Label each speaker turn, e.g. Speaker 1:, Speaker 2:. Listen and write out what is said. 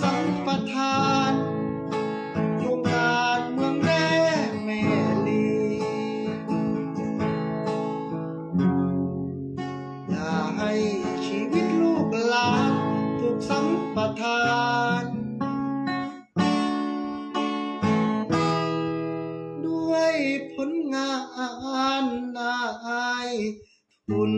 Speaker 1: สัมปทานโครงการเมืองแร่เมลี อย่าให้ชีวิตลูกหลานถูกสัมปทานด้วยผลงานนายทุน